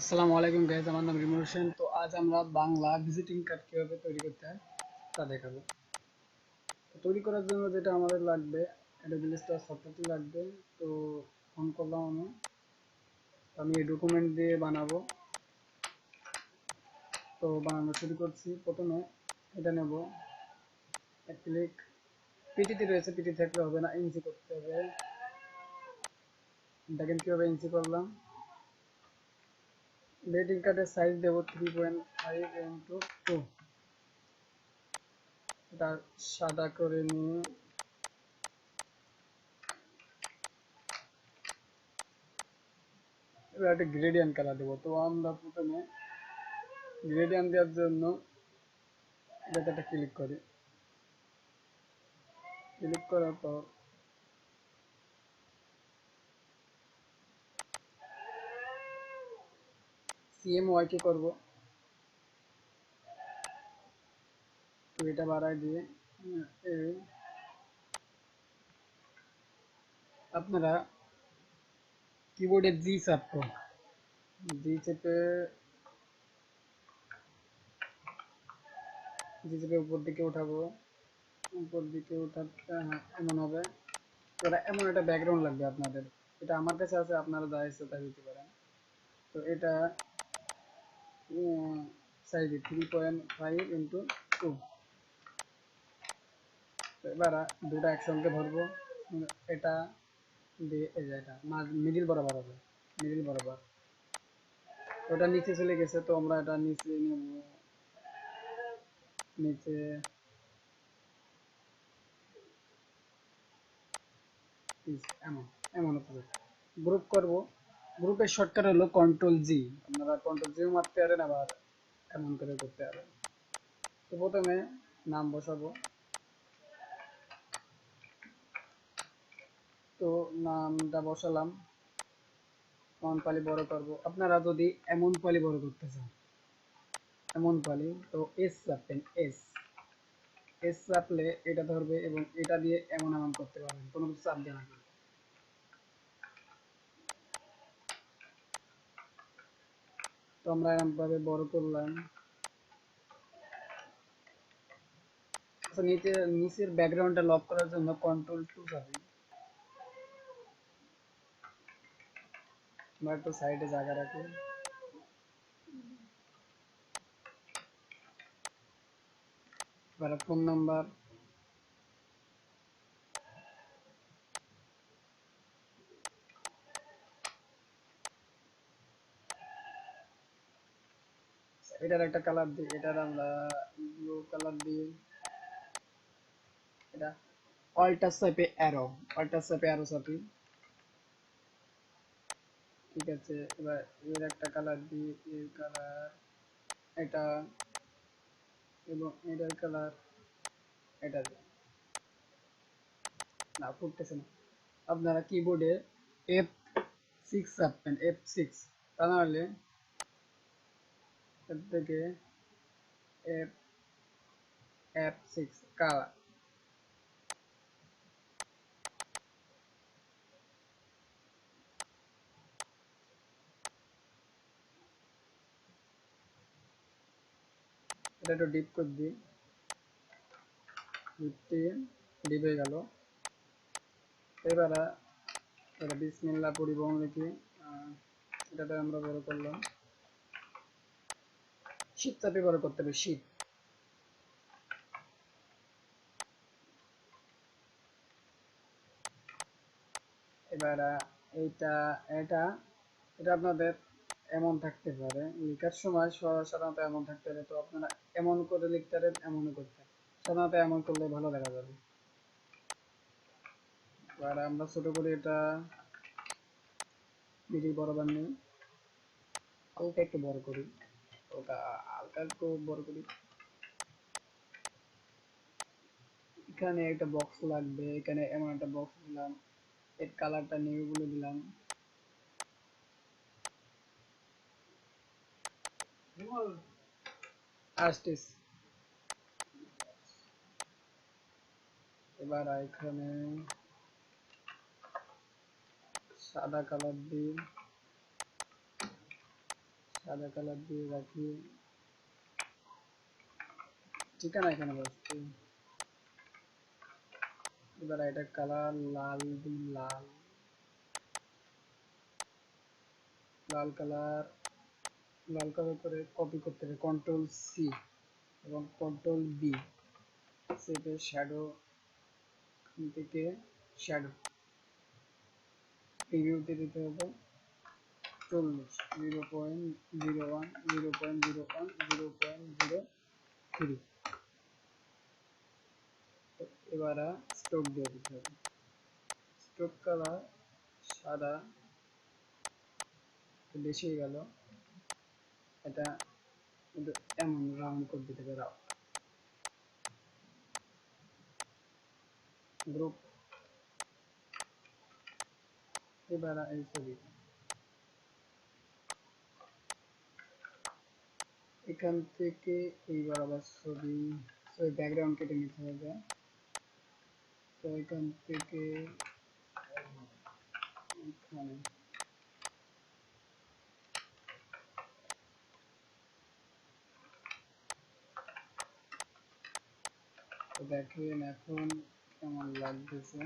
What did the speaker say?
আসসালামু আলাইকুম গাইজ আমার নাম রিমন হোসেন। তো আজ আমরা বাংলা ভিজিটিং কার্ড কীভাবে তৈরি করতে হয় তা দেখাবো। তৈরি করার জন্য যেটা আমাদের লাগবে, এটা বিলিস্টার সফটওয়্যারটি লাগবে। তো ফোন করলাম আমি। আমি এই ডকুমেন্ট দিয়ে বানাবো। তো বানানো শুরু করছি। প্রথমে এটা নেব। এক ক্লিক পিটিতে রয়েছে, পিটি থাকলে হবে না ইঞ্চি করতে হবে। দেখেন কীভাবে ইঞ্চি করলাম? বেডিং কার্ডের সাইজ দেব three point five into two এটা সাদা করে নিয়ে এবার একটা গ্রেডিয়ান্ট কালার দেবো। তো আমরা প্রথমে গ্রেডিয়ান্ট দেওয়ার জন্য এটাতে ক্লিক করি। ক্লিক করার পর সিএমওয়াই কে করব। এটা বাড়াই দিয়ে আপনারা কিবোর্ডে জি চাপ করুন। জি চেপে জি চেপে উপর দিকে উঠাবো। উপর দিকে উঠাতে হ্যাঁ এমন হবে। এটা এমন একটা ব্যাকগ্রাউন্ড লাগবে আপনাদের। এটা আমার কাছে আছে, আপনারা যা ইচ্ছে তাই দিতে পারেন। তো এটা size three point five into two এবার দুটা একসঙ্গে ধরবো। এটা দিয়ে এটা মিডিল বরাবর হবে মিডিল বরাবর। ওটা নিচে চলে গেছে, তো আমরা এটা নিচে নেব। নিচে এমন এমন গ্রুপ করব। গ্রুপের শর্টকাট হলো কন্ট্রোল জি আপনারা কন্ট্রোল জিও মারতে পারেন, আবার এমন করে করতে পারেন। তো প্রথমে নাম বসাবো। তো নামটা বসালাম। এমন পালি বড় করব। আপনারা যদি এমন পালি বড় করতে চান, এমন পালি, তো এস চাপবেন এস এস চাপলে এটা ধরবে এবং এটা দিয়ে এমন এমন করতে পারবেন। কোনো কিছু চাপ দেওয়া তো আমরা এরকম ভাবে বড় করলাম। আচ্ছা নিচে, নিচের ব্যাকগ্রাউন্ডটা লক করার জন্য কন্ট্রোল টু চাপি আমরা একটু সাইডে জায়গা রাখি। ফোন নাম্বার এটার একটা কালার দিই, এটার আমরা ব্লু কালার দিই। এটা অল্টার সাইপে অ্যারো অল্টার সাইপে অ্যারো চাপি ঠিক আছে, এবার এর একটা কালার দিই, এর কালার এটা এবং এটার কালার এটা দিই না, ফুটতেছে না। আপনারা কিবোর্ডে এফ সিক্স চাপবেন এফ সিক্স তা নাহলে থেকে এফ এফ সিক্স কালার এটা একটু ডিপ করে দিই। ডিপ দিয়ে ডিপ হয়ে গেল। এবার এটা বিসমিল্লা পরিবহন লিখি। এটাতে আমরা বড় করলাম। শীত চাপে বড় করতে হবে শীত। এবার এইটা, এটা এটা আপনাদের এমন থাকতে পারে। লেখার সময় সাধারণত এমন থাকতে পারে। তো আপনারা এমন করে লিখতে পারেন এমন করতে সাধারণত এমন করলে ভালো দেখা যাবে। এবার আমরা ছোট করে এটা মিডিল বরাবর নিই। হালকা একটু বড় করি। হালকা একটু বড় একটা বক্স লাগবে, এখানে এমন একটা বক্স দিলাম, এর কালারটা দিলাম। এবার এখানে সাদা কালার দিই। সাদা কালার দিয়ে রাখি। ঠিকানা এখানে বসছে এবার এটা কালার লাল দিই লাল। লাল কালার লাল কালার করে কপি করতে হবে। কন্ট্রোল সি এবং কন্ট্রোল বি সেটা শ্যাডো থেকে শ্যাডো রিভিউতে দিতে হবে। চল্লিশ zero point zero one zero point zero one zero point zero three এবার স্ট্রোক দিয়ে দিতে হবে। স্ট্রোক কালার সাদা বেশি গেল। এটা এমন রাউন্ড করে দিতে রাউন্ড গ্রুপ এবার এই ছবি এখান থেকে এইবার আবার ছবি ছবি ব্যাকগ্রাউন্ড কেটে নিতে হবে। তো এখান থেকে এখানে। দেখেন এখন কেমন লাগতেছে।